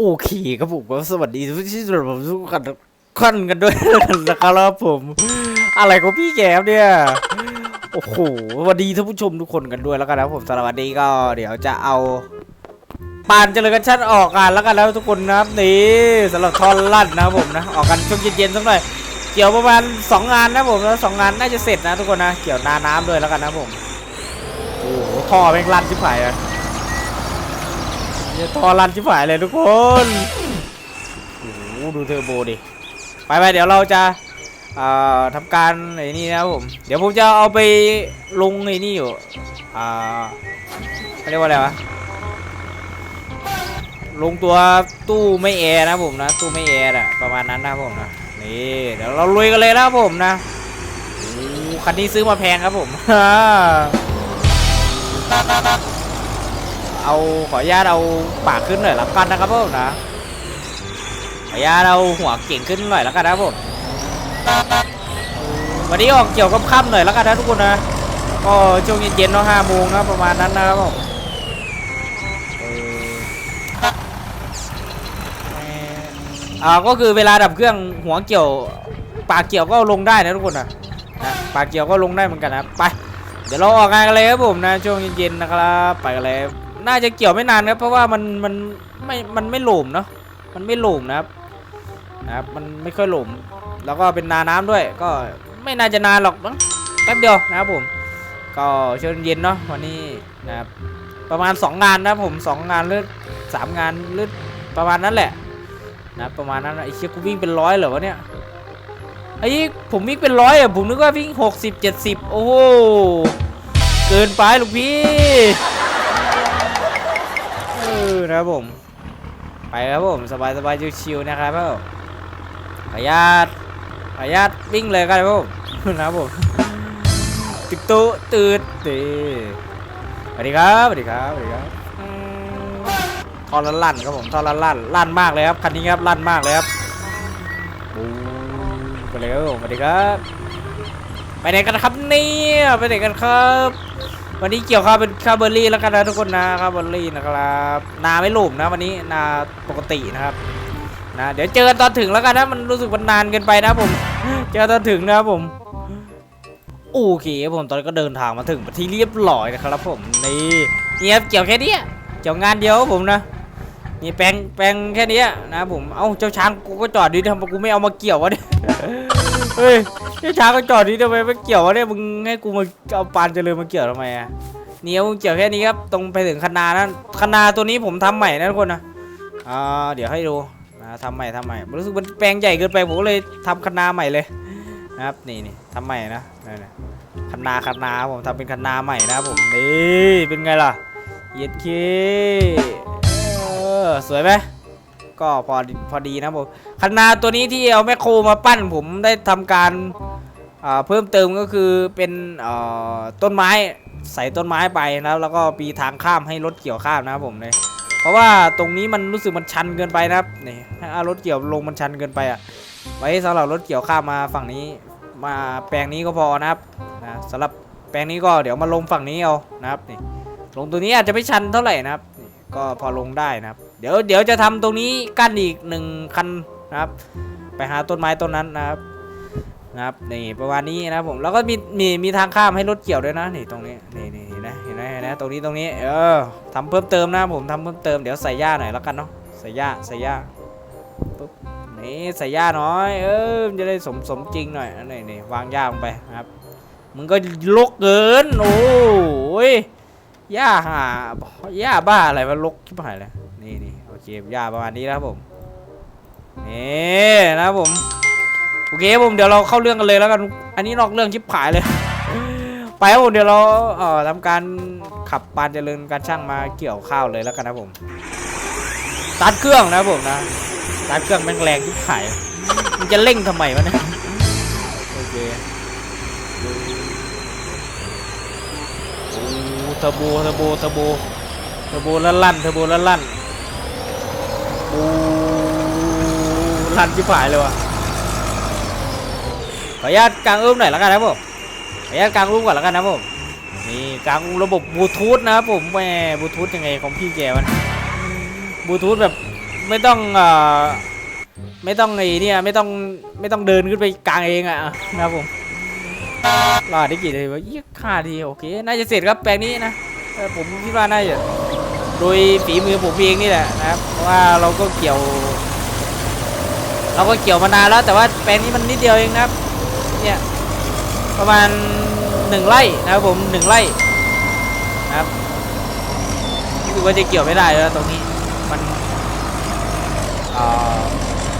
โอเคครับผมก็สวัสดีทุกที่สำหรับผมทุกคนขั้นกันด้วยนะครับผม อะไรของพี่แกครับเนี่ยโอ้โหสวัสดีท่านผู้ชมทุกคนกันด้วยแล้วกันนะผมสำหรับวันนี้ก็เดี๋ยวจะเอาปานเจริญกันชั้นออกกันแล้วกันแล้วทุกคนนะครับนี่สำหรับทอนลั่นนะครับผมนะออกกันช่วงเย็นๆสักหน่อยเกี่ยวประมาณสองงานนะผมแล้วสองงานน่าจะเสร็จนะทุกคนนะเกี่ยวนาน้ำด้วยแล้วกันนะผมโอ้โหท่อแม่งลั่นชิบหายเล ยเนี่ยทอรันชิบหายเลยทุกคนโอ้โหดูเทอร์โบดิ ไปไปเดี๋ยวเราจะทำการไอ้นี่นะครับผม เดี๋ยวผมจะเอาไปลงไอ้นี่อยู่อ่าเขาเรียกว่าอะไรวะ ลงตัวตู้ไม่แอร์นะผมนะ ตู้ไม่แอร์อะประมาณนั้นนะผมนะ นี่เดี๋ยวเราลุยกันเลยนะผมนะคันนี้ซื้อมาแพงครับผม เอาขออนุญาตเอาปากขึ้นหน่อยละกันนะครับผมนะขออนุญาตเอาหัวเก่งขึ้นหน่อยละกันนะครับผมวันนี้ออกเกี่ยวกับค่ำหน่อยละกันนะทุกคนนะก็ช่วงเย็นๆเนาะห้าโมงนะประมาณนั้นนะครับผมอออ่าก็คือเวลาดับเครื่องหัวเกี่ยวปากเกี่ยวก็ลงได้นะทุกคนนะนะปากเกี่ยวก็ลงได้เหมือนกันนะไปเดี๋ยวเราออกงานกันเลยครับผมนะช่วงเย็นๆนะครับ ไปกันเลย น่าจะเกี่ยวไม่นานครับเพราะว่ามันมันไม่มันไม่หลุมเนาะมันไม่หลุมนะครับนะครับมันไม่ค่อยหลุมแล้วก็เป็นนาน้ำด้วย ก็ไม่น่าจะนานหรอกมั้งแป๊บเดียวนะครับผม ก็ช่วงเย็นเนาะวันนี้นะครับประมาณ 2 งานนะผมสองงานหรือสามงานหรือประมาณนั้นแหละนะประมาณนั้นไอ้เชี่ยกูวิ่งเป็นร้อยเหรอวะเนี่ยไอ้ผมวิ่งเป็นร้อยอะผมนึกว่าวิ่ง 60 70 โอ้โหเกินไปลูกพี่ เออนะครับผม ไปครับผมสบายสบายชิวๆนะครับผมขออนุญาตขออนุญาตวิ่งเลยกันครับผมนะครับผมตึกตุตืดตีสวัสดีครับสวัสดีครับสวัสดีครับอืมทอลั่นครับผมทอลั่นลั่นมากเลยครับคันนี้ครับลั่นมากเลยครับบูไปเลยครับผมสวัสดีครับไปไหนกันครับเนี่ยไปไหนกันครับ วันนี้เกี่ยวข้าวเป็นข้าวเบอร์รี่แล้วกันนะทุกคนนะข้าวเบอร์รี่นะครับ นาไม่หลุมนะวันนี้นาปกตินะครับนะเดี๋ยวเจอกันตอนถึงแล้วกันนะมันรู้สึกมันนานเกินไปนะผม เจอตอนถึงนะครับผมโอเคผมตอนนี้ก็เดินทางมาถึงที่เรียบร้อยนะครับผมนี่นี่ครับเกี่ยวแค่นี้เกี่ยวงานเดียวผมนะนี่แปลงแปลงแค่นี้นะผมเอ้าเจ้าช้างกูก็จอดดีทำไมกูไม่เอามาเกี่ยววะเนี่ย เฮ้ยเจ้าช้างก็จอดดีทำไมไม่เกี่ยววะเนี่ยมึงให้กูมาเอาปานเจริญมาเกี่ยวทำไมอะเนียวเกี่ยวแค่นี้ครับตรงไปถึงคณานั้นคณาตัวนี้ผมทำใหม่นะทุกคนนะอ่าเดี๋ยวให้ดูนะทำใหม่ทำใหม่รู้สึกมันแปลงใหญ่เกินไปผมเลยทำคณาใหม่เลยนะครับนี่นี่ทำใหม่นะนี่นี่คณาคณาผมทำเป็นคณาใหม่นะผมนี่เป็นไงล่ะเย็ดเคเออสวยไหม ก็พอพอดีนะผมคณาตัวนี้ที่เอาแมคโครมาปั้นผมได้ทำการเพิ่มเติมก็คือเป็นต้นไม้ใส่ต้นไม้ไปนะครับแล้วก็มีทางข้ามให้รถเกี่ยวข้ามนะครับผมเนี่ยเพราะว่าตรงนี้มันรู้สึกมันชันเกินไปนะครับนี่ถ้ารถเกี่ยวลงมันชันเกินไปอะไว้สำหรับรถเกี่ยวข้ามมาฝั่งนี้ มาแปลงนี้ก็พอนะครับนะสำหรับแปลงนี้ก็เดี๋ยวมาลงฝั่งนี้เอานะครับนี่ลงตัวนี้อาจจะไม่ชันเท่าไหร่นะครับก็พอลงได้นะครับ เดี๋ยวเดี๋ยวจะทำตรงนี้กั้นอีกหนึ่งคันนะครับ ไปหาต้นไม้ต้นนั้นนะครับนะครับนี่ประมาณนี้นะผมแล้วก็มีมีมีทางข้ามให้รถเกี่ยวด้วยนะนี่ตรงนี้นี่นี่เห็นไหมเห็นไหมเห็นไหมตรงนี้ตรงนี้เออทำเพิ่มเติมนะผมทำเพิ่มเติมเดี๋ยวใส่หญ้าหน่อยแล้วกันเนาะใส่หญ้าใส่หญ้าปุ๊บนี่ใส่หญ้าน่อยเออจะได้สมสมจริงหน่อยนี่นี่วางหญ้าลงไปนะครับมึงก็ลกเกินโอ้ยหญ้าหาหญ้าบ้าอะไรมันลกชิบหายเลย เคหญ้าประมาณนี้นะครับผมนี่นะครับผมโอเคผมเดี๋ยวเราเข้าเรื่องกันเลยแล้วกันอันนี้นอกเรื่องชิบหายเลย ไปครับผมเดี๋ยวเราเอ่อทำการขับปานเจริญการช่างมาเกี่ยวข้าวเลยแล้วกันนะผมตัดเครื่องนะผมนะตัดเครื่องแม่งแรงชิบหายมันจะเร่งทำไมวะเนี่ยโอเคโอ้เทอร์โบเทอร์โบเทอร์โบเทอร์โบลั่นลั่นเทอร์โบละลั่น โอ้ลันชิบหายเลยว่ะขออนุญาตกางอุ้มหน่อยแล้วกันนะผมขออนุญาตกางอุ้มก่อนแล้วกันนะผมนี่กางอุ้มระบบบลูทูธนะครับผมแหมบลูทูธยังไงของพี่แกวะบลูทูธแบบไม่ต้องเอ่อไม่ต้องไอ้เนี่ยไม่ต้องไม่ต้องเดินขึ้นไปกลางเองอะนะครับผมรอดได้กี่นาทีวะยี่ห้าทีโอเค น่าจะเสร็จครับแปลงนี้นะผมคิดว่าน่าจะ โดยฝีมือผมเองนี่แหละนะครับเพราะว่าเราก็เกี่ยว เราก็เกี่ยวมานานแล้ว แต่ว่าแปลงนี้มันนิดเดียวเองนะครับ เนี่ยประมาณหนึ่งไร่นะครับผมหนึ่งไร่นะครับรู้สึกว่าจะเกี่ยวไม่ได้แล้วตรงนี้มัน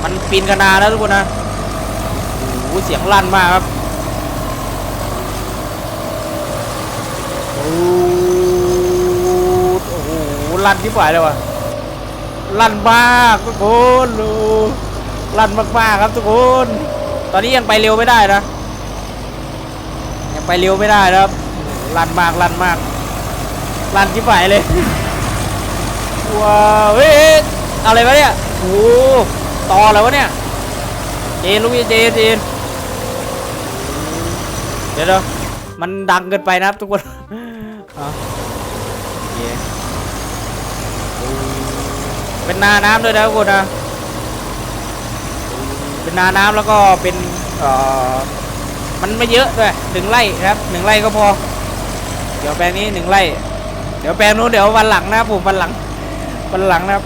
มันปีนกันนาแล้วทุกคนนะโอ้โหเสียงลั่นมากครับโอ้ ลั่นที่ฝ่ายเลยว่ะลั่นมากทุกคนโอ้ลั่นมากๆครับทุกคน ตอนนี้ยังไปเร็วไม่ได้นะ ยังไปเร็วไม่ได้นะครับลันมากลันมากลันที่ฝ่ายเลยว้าวเฮ้ยอะไรวะเนี่ยโอ้ต่ออะไรวะเนี่ยเจนลูกพี่เจนเจนเดี๋ยวเดี๋ยวมันดังเกินไปนะครับทุกคน เป็นนาน้ำด้วยนะทุกคนนะเป็นนาน้ำแล้วก็เป็นเอ่อมันไม่เยอะด้วยหนึ่งไร่นะครับหนึ่งไร่ก็พอ เดี๋ยวแปลงนี้หนึ่งไร่ เดี๋ยวแปลงนู้นเดี๋ยววันหลังนะครับผมวันหลังวันหลังนะครับ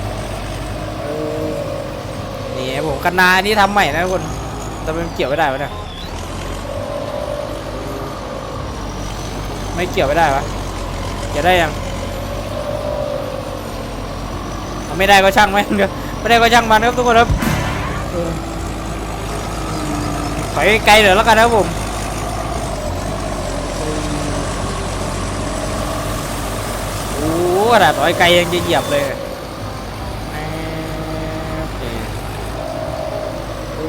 นี่ผมกันนานนี้ทำใหม่นะทุกคนแต่มันเกี่ยวไม่ได้วะเนี่ยไม่เกี่ยวไม่ได้วะเกี่ยได้ยัง เอาไม่ได้ก็ช่างไหมนเดี๋ยวไม่ได้ก็ช่างมันครับทุกคนครับเออยไกลเดี๋ยวแล้วกันนะครับผมโอ้โหขนาดถอยไกลยังจะเหยียบเลยโอเคโอ้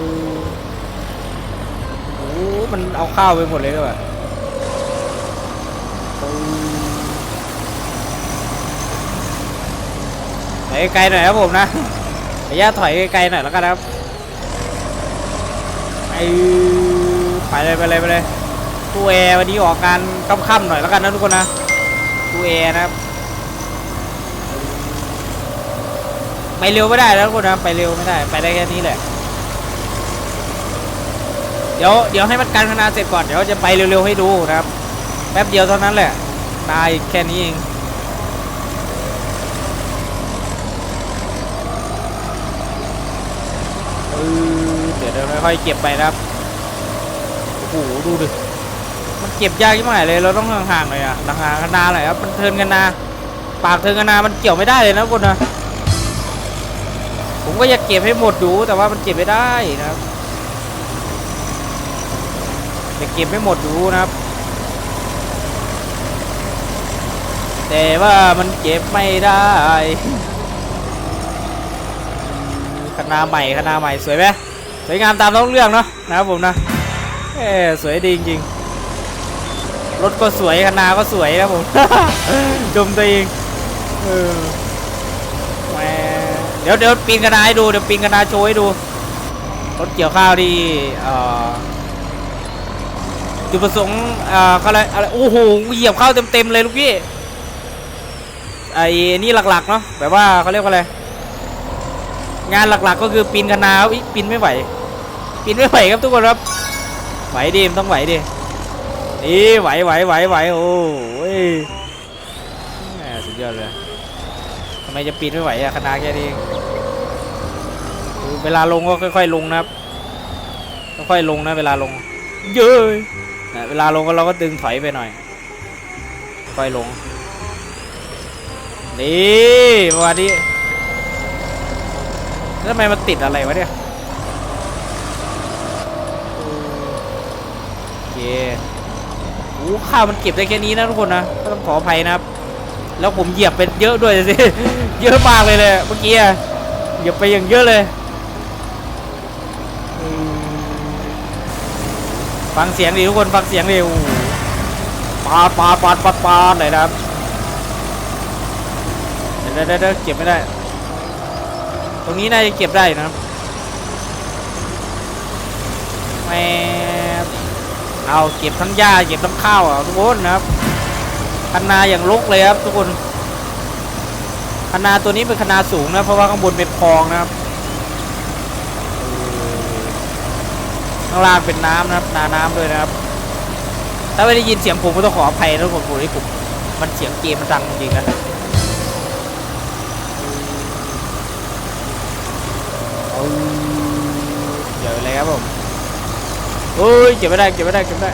โหมันเอาข้าวไปหมดเลยด้วยว่ะโอ้ ถอยไกลหน่อยครับผมนะขออนุญาตถอยไกลหน่อยแล้วกันครับไอไปเลยไปเลยไปเลยตู้แอร์วันนี้ออกการค่ำๆหน่อยแล้วกันนะทุกคนนะตู้แอร์นะครับไปเร็วไม่ได้แล้วทุกคนนะไปเร็วไม่ได้ไปได้แค่นี้แหละเดี๋ยวเดี๋ยวให้มันการพนาเสร็จก่อนเดี๋ยวจะไปเร็วๆให้ดูนะครับแป๊บเดียวเท่านั้นแหละตายแค่นี้เองเออเดี๋ยวเดี๋ยว ค่อยๆเก็บไปนะครับโอ้โหดูดิมันเก็บยากยิ่งหายเลยเราต้องห่างๆหน่อยอะห่างๆกันนาหน่อยครับมันเทินกันนาปากเทินกันนามันเกี่ยวไม่ได้เลยนะคนนะผมก็อยากเก็บให้หมดอยู่แต่ว่ามันเก็บไม่ได้นะครับอยากเก็บไม่หมดอยู่นะครับ แต่ว่ามันเก็บไม่ได้คณะใหม่คณะใหม่สวยไหม สวยงามตามท้องเรื่องเนาะนะครับผมนะเออสวยดีจริงๆรถก็สวยคณาก็สวยนะผมชมตัวเองเออเดี๋ยวเดี๋ยวปีนคณาให้ดูเดี๋ยวปีนคณาโชว์ให้ดูรถเกี่ยวข้าวที่เอ่อจุดประสงค์อ่าอะไรอะไรโอ้โหเหยียบเข้าเต็มๆเลยลูกพี่ไอ้นี่หลักๆเนาะแบบว่าเขาเรียกว่าอะไร งานหลักๆก็คือปีนคณาอุ๊ยปีนไม่ไหวปีนไม่ไหวครับทุกคนครับไหวดิมต้องไหวดินี่ไหวไหวไหวไหวโอ้ยแหมสุดยอดเลยทำไมจะปีนไม่ไหวอะคณะแค่นี้เวลาลงก็ค่อย ๆ ลงนะครับค่อยๆลงนะ เวลาลง เย้ยนะเวลาลงก็เราก็ดึงถอยไปหน่อย ค่อยลง นี่ประมาณนี้แล้ว ทำไมมันติดอะไรวะเนี่ยโอเคโอ้ข้าวมันเก็บได้แค่นี้นะทุกคนนะก็ต้องขออภัยนะครับ แล้วผมเหยียบไปเยอะด้วยสิ เยอะมากเลยเลยเมื่อกี้อะเหยียบไปอย่างเยอะเลย ฟังเสียงดิทุกคนฟังเสียงดิโอ้ปาดปาดปาดปาดปาดเลยนะครับเดี๋ยวเดี๋ยวเดี๋ยวเก็บไม่ได้ ตรงนี้น่าจะเก็บได้นะแหมเอาเก็บทั้งหญ้าเก็บทั้งข้าวอะทุกคนนะครับคันนาอย่างรกเลยครับทุกคนคณาตัวนี้เป็นคณาสูงนะเพราะว่าข้างบนเป็นคลองนะครับข้างล่างเป็นน้ำนะครับนาน้ำด้วยนะครับ ถ้าไม่ได้ยินเสียงผมก็ต้องขออภัยนะทุกคนผมที่ผมมันเสียงเกมมันดังจริงนะเอา เดี๋ยเลยครับผมเฮ้ยเก็บไม่ได้เก็บไม่ได้เก็บไม่ได้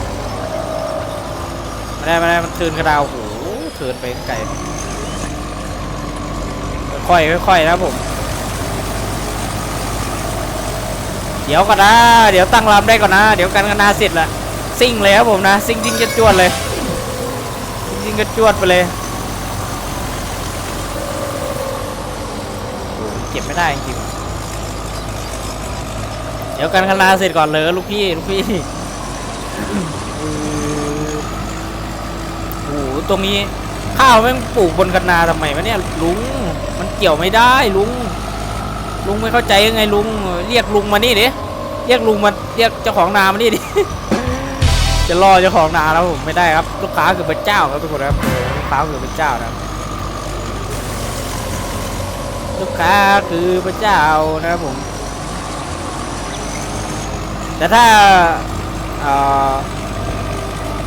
ไม่ได้ไม่ได้มันเทินกระดาวโอ้โหเทินไปไกลค่อยๆค่อยนะผม เดี๋ยวก่อนนะ เดี๋ยวตั้งลำได้ก่อนนะ เดี๋ยวกันกันนาเสร็จละซิ่งเลยครับผมนะซิ่งซิ่งจวดเลยซิ่งจวดไปเลยโอ้โหเก็บไม่ได้จริง ดี๋ยวกันคณาเสร็จก่อนเลยลูกพี่ลูกพี่โอ้โหตรงนี้ข้าวแม่งปลูกบนคะนาทำไมวะเนี่ยลุงมันเกี่ยวไม่ได้ลุงลุงไม่เข้าใจยังไงลุงเรียกลุงมานี่ดิเรียกลุงมาเรียกเจ้าของนามานี่ดิจะรอเจ้าของนาแล้วผมไม่ได้ครับลูกค้าคือพระเจ้าครับทุกคนครับลูกค้าคือพระเจ้านะครับลูกค้าคือพระเจ้านะครับผม แต่ถ้าเอ่อ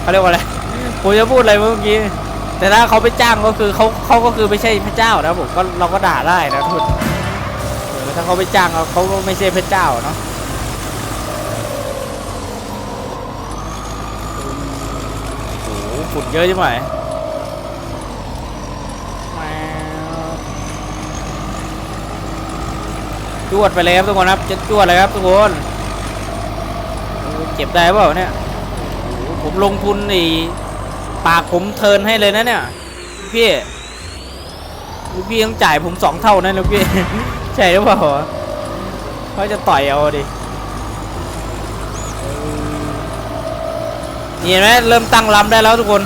เขาเรียกว่าอะไรผมจะพูดอะไรเมื่อกี้ แต่ถ้าเขาไปจ้างก็คือเขาเขาก็คือไม่ใช่พระเจ้านะผมก็เราก็ด่าได้นะทุกคนเออถ้าเขาไปจ้างเขาเขาก็ไม่ใช่พระเจ้าเนาะโอ้โหฝุ่นเยอะใช่ไหมมวจวดไปเลยครับทุกคนครับจะจวดเลยครับทุกคน เก็บได้เปล่าเนี่ยผมลงทุนไอ้ปากผมเทินให้เลยนะเนี่ยพี่ลูกพี่ต้องจ่ายผมสองเท่านะลูกพี่ ใช่หรือเปล่าเขาจะต่อยเอาดิเห็นไหมเริ่มตั้งลำได้แล้วทุกคน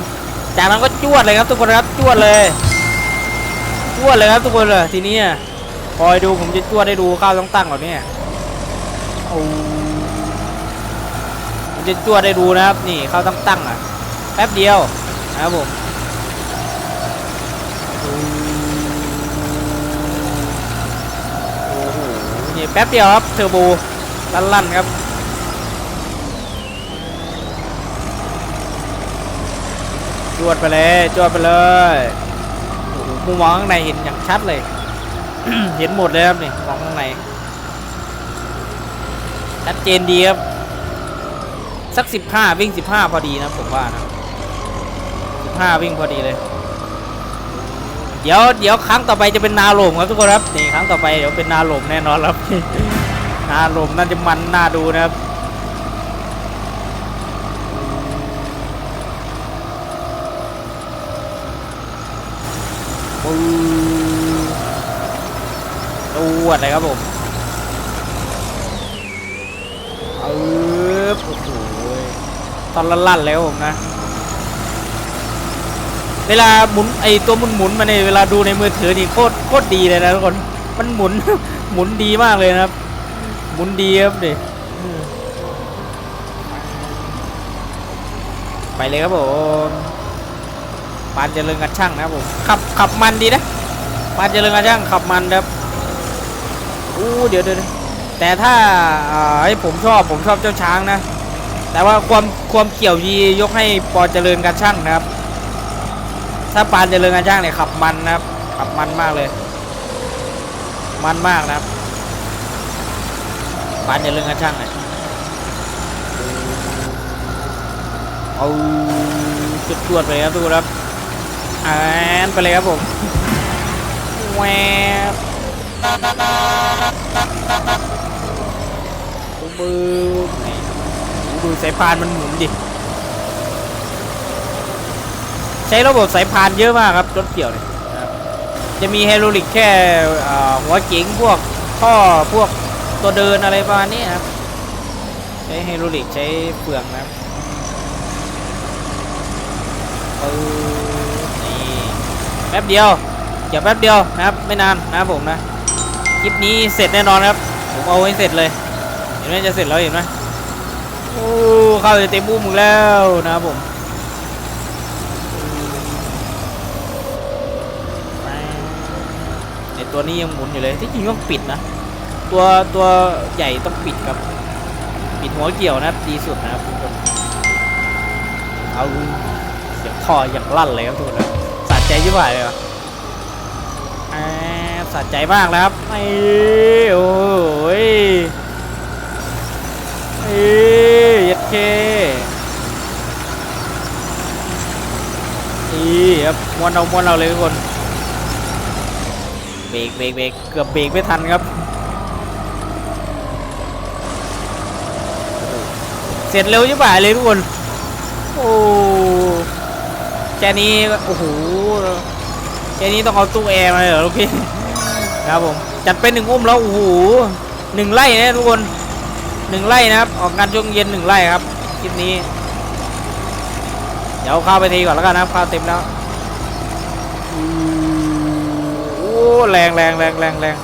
จากนั้นก็จวดเลยครับทุกคนครับจวดเลยจวดเลยครับทุกคนเลยทีนี้คอยดูผมจะจวดให้ดูข้าวต้องตั้งแบบนี้โอ้ จะจวดให้ดูนะครับ นี่ข้าวต้องตั้งอะแป๊บเดียวนะครับผมโอ้โหนี่แป๊บเดียวครับเทอร์โบลั่นๆครับจวดไปเลยจวดไปเลยโอ้โหมุมมองข้างในเห็นอย่างชัดเลย เห็นหมดเลยครับนี่มองข้างในชัดเจนดีครับ สักสิบห้าวิ่งสิบห้าพอดีนะผมว่านะสิบห้าวิ่งพอดีเลย เดี๋ยวเดี๋ยวครั้งต่อไปจะเป็นนาหลมครับทุกคนครับนี่ครั้งต่อไปเดี๋ยวเป็นนาหลมแน่นอนครับนาหลมน่าจะมันน่าดูนะครับปูตัวอะไรครับผมเออโอ้โห ตอนลั่นๆเลยครับผมนะ เวลาหมุนไอตัวหมุนหมุนมาเนี่ยเวลาดูในมือถือนี่โคตรโคตรดีเลยนะทุกคนมันหมุนหมุนดีมากเลยนะครับ หมุนดีครับดิไปเลยครับผมปานเจริญกันช่างนะครับผมขับขับมันดีนะปานเจริญกันช่างขับมันครับอู้เดี๋ยวเดี๋ยวแต่ถ้าไอ้ผมชอบผมชอบเจ้าช้างนะ แต่ว่าความความเกี่ยวยียกให้ปอเจริญกันช่างนะครับ ถ้าปานเจริญงานจ้างเนี่ยขับมันนะครับ ขับมันมากเลย มันมากนะครับ ปานเจริญงานช่างเนี่ยเอาจุดจวดๆไปครับทุกคนครับอ่านไปเลยครับผมแหวบบึ้มนี่ ดูสายพานมันหมุนดิ ใช้ระบบสายพานเยอะมากครับรถเกี่ยวเนี่ยจะมีไฮดรอลิกแค่หัวเก๋งพวกท่อพวกตัวเดินอะไรประมาณนี้ครับ ใช้ไฮดรอลิกใช้เฟืองนะครับนี่แป๊บเดียวเดี๋ยวแป๊บเดียวนะครับ ไม่นานนะครับผมนะคลิปนี้เสร็จแน่นอนครับ ผมเอาให้เสร็จเลย เห็นไหมจะเสร็จแล้วเห็นไหม โอ้เข้าจะเต็มอุ้มแล้วนะครับผมโตัวนี้ยังหมุนอยู่เลยที่จริงต้องปิดนะ ตัวตัวใหญ่ต้องปิดครับ ปิดหัวเกี่ยวนะดีสุดนะครับทุกคนเอาเสียงท่ออย่างลั่นเลยครับทุกคนนะสะใจยิ่งกว่าเลยว่ะสะใจมากนะครับไอ้โอ้ยเอ้ยยัดเคอี ครับมวนเอามวนเอาเลยทุกคนเบรกเบรกเบรกเกือบเบรกไม่ทันครับเสร็จเร็วยิ่งกว่าเลยทุกคนโอ้แค่นี้โอ้โหแค่นี้ต้องเอาตู้แอร์มาเลยเหรอลูกพี่ครับผมจัดไปหนึ่งอุ้มแล้วโอ้โหหนึ่งไร่นะทุกคนหนึ่งไร่นะครับ ออกงานช่วงเย็นหนึ่งไร่ครับคลิปนี้ เดี๋ยวเข้าวไปทีก่อนแล้วกันนะครับข้าวเต็มแล้วอืมโอ้ แรงแรงแรงแรงแรง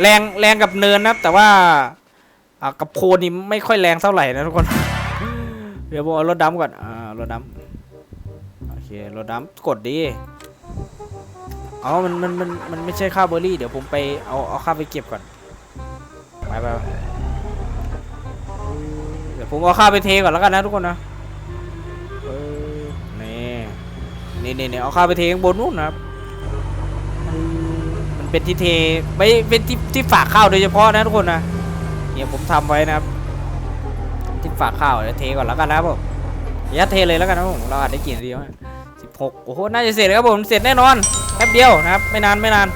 แรงแรงกับเนินนะแต่ว่ากับโพนนี่ไม่ค่อยแรงเท่าไหร่นะทุกคน เดี๋ยวผมเอารถดำก่อนอ่ารถดำโอเครถดำกดดีอ๋อมันมันมันมันไม่ใช่ข้าวเบอร์รี่เดี๋ยวผมไปเอาเอาข้าวไปเก็บก่อนไปไปเดี๋ยวผมเอาข้าวไปเทก่อนแล้วกันนะทุกคนนะเนี่นี่นี่นี่เอาข้าวไปเทข้างบนนู่นนะครับ มันเป็นที่เทไม่เป็นที่ที่ฝากข้าวโดยเฉพาะนะทุกคนนะเนี่ยผมทำไว้นะครับ ที่ฝากข้าวเดี๋ยวเทก่อนแล้วกันนะผมอย่าเทเลยแล้วกันนะผมเราอาจได้กินเดียวสิบหกโอ้โหน่าจะเสร็จครับผมเสร็จแน่นอนแป๊บเดียวนะครับ ไม่นานไม่นาน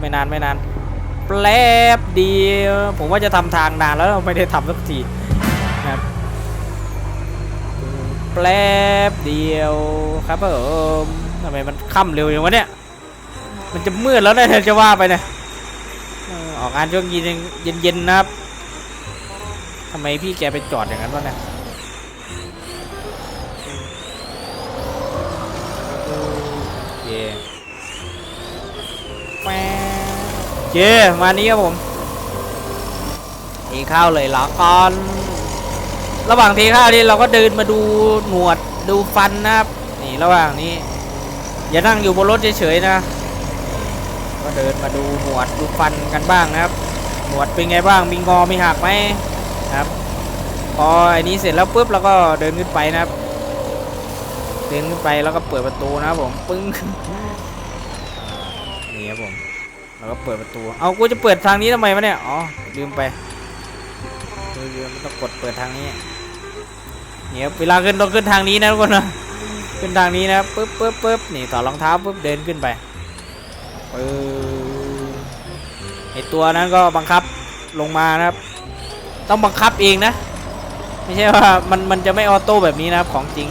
ไม่นานไม่นานแป๊บเดียวผมว่าจะทำทางนานแล้วไม่ได้ทำสักทีนะครับแป๊บเดียวครับผม ทำไมมันค่ำเร็วอย่างวะเนี่ย มันจะมืดแล้วเนี่ยจะว่าไปเนี่ยออกงานช่วงเย็นเย็นๆนะครับทำไมพี่แกไปจอดอย่างนั้นวะเนี่ยโอเคแป๊บโอเคมานี้ครับผมเทข้าวเลยละกันระหว่างเทข้าวนี่เราก็เดินมาดูหนวดดูฟันนะครับ นี่ระหว่างนี้ อย่านั่งอยู่บนรถเฉยๆนะ ก็เดินมาดูหนวดดูฟันกันบ้างนะครับ หนวดเป็นไงบ้าง มีงอ มีหักไหมครับ พออ้นี้เสร็จแล้วปุ๊บเราก็เดินขึ้นไปนะครับ เดินขึ้นไปแล้วก็เปิดประตูนะครับผมปึ้งนี่ครับผม แล้วก็เปิดประตู เอากูจะเปิดทางนี้ทำไมวะเนี่ย อ๋อ ลืมไปลืมต้องกดเปิดทางนี้เนี่ครับเวลาขึ้นต้องขึ้นทางนี้นะทุกคนนะ ขึ้นทางนี้นะปึ๊บปึ๊บปึ๊บนี่ต่อดรองเท้าปึ๊บเดินขึ้นไปปึ้งไอตัวนั้นก็บังคับลงมานะครับ ต้องบังคับเองนะ ไม่ใช่ว่ามันมันจะไม่ออโต้แบบนี้นะครับของจริง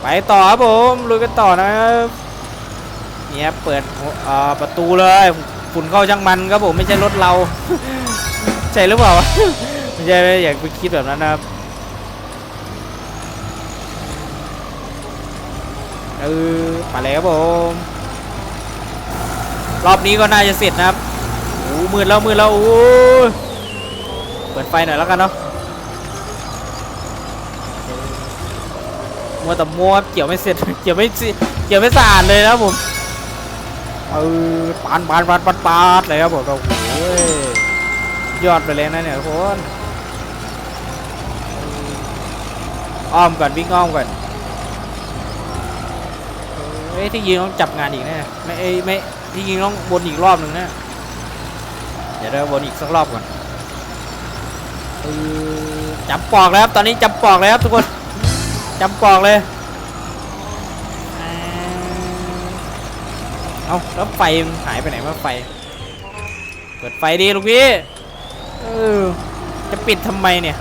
ไปต่อครับผมลุยกันต่อนะครับเนี่ยเปิดประตูเลยฝุ่นเข้าช่างมันครับผมไม่ใช่รถเรา ใช่หรือเปล่าไม่ใช่อยากไปคิดแบบนั้นนะครับ ออมาแล้วผม รอบนี้ก็น่าจะเสร็จนะครับโอ้มืดแล้วมืดแล้วโอ้ยเปิดไฟหน่อยแล้วกันเนาะมัวแต่มัวเกี่ยวไม่เสร็จเกี่ยวไม่เกี่ยวไม่สะอาดเลยนะผมเออปานปานปานปานปานเลยครับผมโอ้โหยอดไปเลยนะเนี่ยทุกคนอ้อมก่อนวิ่งอ้อมก่อน เฮ้ยที่ยิงต้องจับงานอีกแน่ไม่เอ้ยไม่ที่ยิงต้องวนอีกรอบหนึ่งนะเดี๋ยวเราวนอีกสักรอบก่อนจับปอกแล้วครับตอนนี้จับปอกแล้วครับทุกคนจับปอกเลยเอาแล้วไฟหายไปไหนวะไฟ เปิดไฟดีลูกพี่เออจะปิดทำไมเนี่ย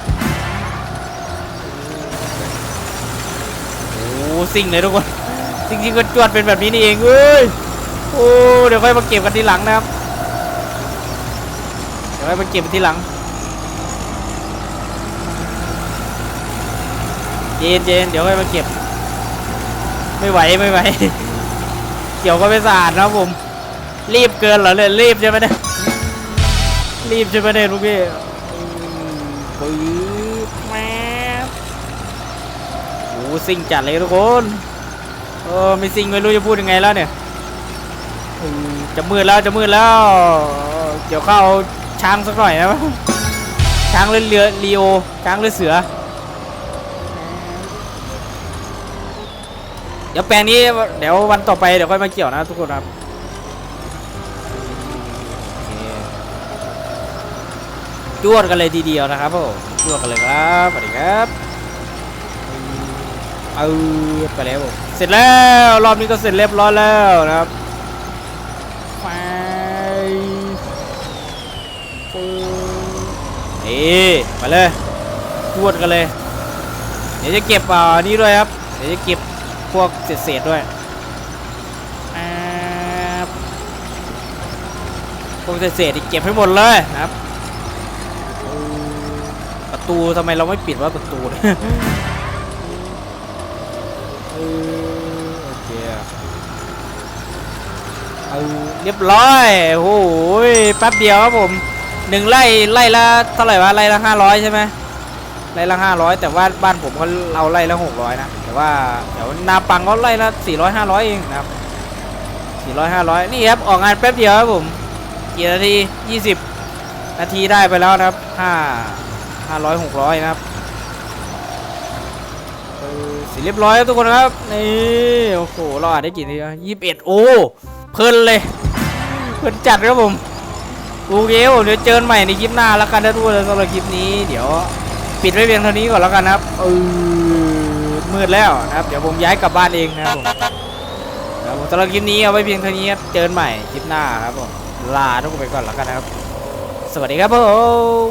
โอ้สิ่งเลยทุกคน จริงๆก็จวดเป็นแบบนี้นี่เองเอ้ยโอ้เดี๋ยวค่อยมาเก็บกันทีหลังนะครับเดี๋ยวค่อยมาเก็บกันทีหลังเจนเจนเดี๋ยวค่อยมาเก็บ ไม่ไหวไม่ไหวเกี่ยวก็ไม่สะอาดนะผม รีบเกินเหรอเนี่ยรีบใช่ไหมเนี่ยรีบใช่ไหมเนี่ยลูกพี่ปื๊บแม่โอ้ซิ่งจัดเลยทุกคน เออไม่ซิงไม่รู้จะพูดยังไงแล้วเนี่ยจะมืดแล้วจะมืดแล้ว เดี๋ยวเข้าช้างสักหน่อยนะช้างเรือเรือลีโอช้างเรือเสือ เดี๋ยวแปลงนี้เดี๋ยววันต่อไปเดี๋ยวค่อยมาเกี่ยวนะทุกคนครับจวดกันเลยทีเดียวนะครับผมจวดกันเลยครับสวัสดีครับ เอาไปแล้วผม เสร็จแล้วรอบนี้ก็เสร็จเรียบร้อยแล้วนะครับไปนี่มาเลยจวดกันเลย เดี๋ยวจะเก็บอ่านี่ด้วยครับ เดี๋ยวจะเก็บพวกเศษๆด้วยพวกเศษๆนี่เก็บให้หมดเลยครับ ประตูทำไมเราไม่ปิดว่าประตูเนี่ย เออโอเค เรียบร้อยโอ้โหแป๊บเดียวครับผมหนึ่งไร่ไร่ละเท่าไหร่วะไร่ละห้าร้อยใช่ไหมไร่ละห้าร้อยแต่ว่าบ้านผมเขาเอาไร่ละหกร้อยนะแต่ว่าเดี๋ยวนาปังเขาไร่ละสี่ร้อยห้าร้อยเองนะครับสี่ร้อยห้าร้อยนี่ครับออกงานแป๊บเดียวครับผมกี่นาทียี่สิบนาทีได้ไปแล้วนะครับห้าห้าร้อยหกร้อยนะครับเออเสิเรียบร้อยครับทุกคนครับนี่โอ้โหเราอาจได้กี่นาทียี่สิบเอ็ดโอ้เพลินเลย เพลินจัดครับผมโอเคผมเดี๋ยวเจอใหม่ในคลิปหน้าแล้วกันนะทุกคนสำหรับคลิปนี้ เดี๋ยวปิดไว้เพียงเท่านี้ก่อนแล้วกันครับเออมืดแล้วนะครับ เดี๋ยวผมย้ายกลับบ้านเองนะครับผมครับผมสำหรับคลิปนี้เอาไว้เพียงเท่านี้ครับเจอใหม่คลิปหน้าครับผมลาทุกคนไปก่อนแล้วกันนะครับ สวัสดีครับผม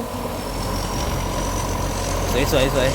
สวยสวยสวย